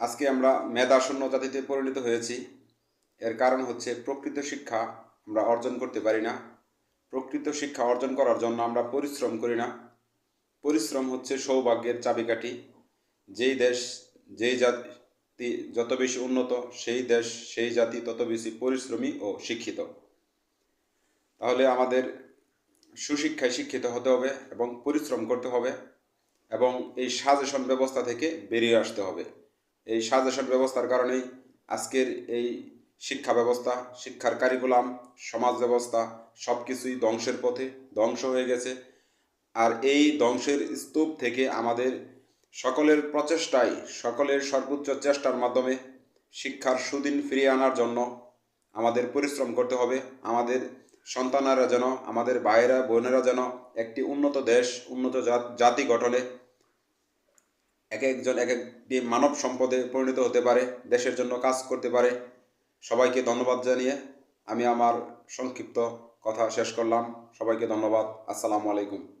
আজকে আমরা মেধাশূন্য জাতিতে পরিণত হয়েছি। এর কারণ হচ্ছে প্রকৃত শিক্ষা আমরা অর্জন করতে পারি না। প্রকৃত শিক্ষা অর্জন করার জন্য আমরা পরিশ্রম করি না। পরিশ্রম হচ্ছে সৌভাগ্যের চাবিকাঠি। যেই দেশ, যেই জাতি যত বেশি উন্নত, সেই দেশ, সেই জাতি তত বেশি পরিশ্রমী ও শিক্ষিত। তাহলে আমাদের সুশিক্ষায় শিক্ষিত হতে হবে এবং পরিশ্রম করতে হবে এবং এই সাজেশন ব্যবস্থা থেকে বেরিয়ে আসতে হবে। এই সাজেশন ব্যবস্থার কারণেই আজকের এই শিক্ষা ব্যবস্থা, শিক্ষার কারিকুলাম সমাজ ব্যবস্থা সব কিছুই ধ্বংসের পথে ধ্বংস হয়ে গেছে। আর এই ধ্বংসের স্তূপ থেকে আমাদের সকলের প্রচেষ্টায় সকলের সর্বোচ্চ চেষ্টার মাধ্যমে শিক্ষার সুদিন ফিরিয়ে আনার জন্য আমাদের পরিশ্রম করতে হবে। আমাদের সন্তানেরা যেন, আমাদের ভাইয়েরা, বোনেরা যেন একটি উন্নত দেশ, উন্নত জাত- গঠনে এক একজন এক একটি মানব সম্পদে পরিণত হতে পারে, দেশের জন্য কাজ করতে পারে। সবাইকে ধন্যবাদ জানিয়ে আমি আমার সংক্ষিপ্ত কথা শেষ করলাম। সবাইকে ধন্যবাদ। আসসালামু আলাইকুম।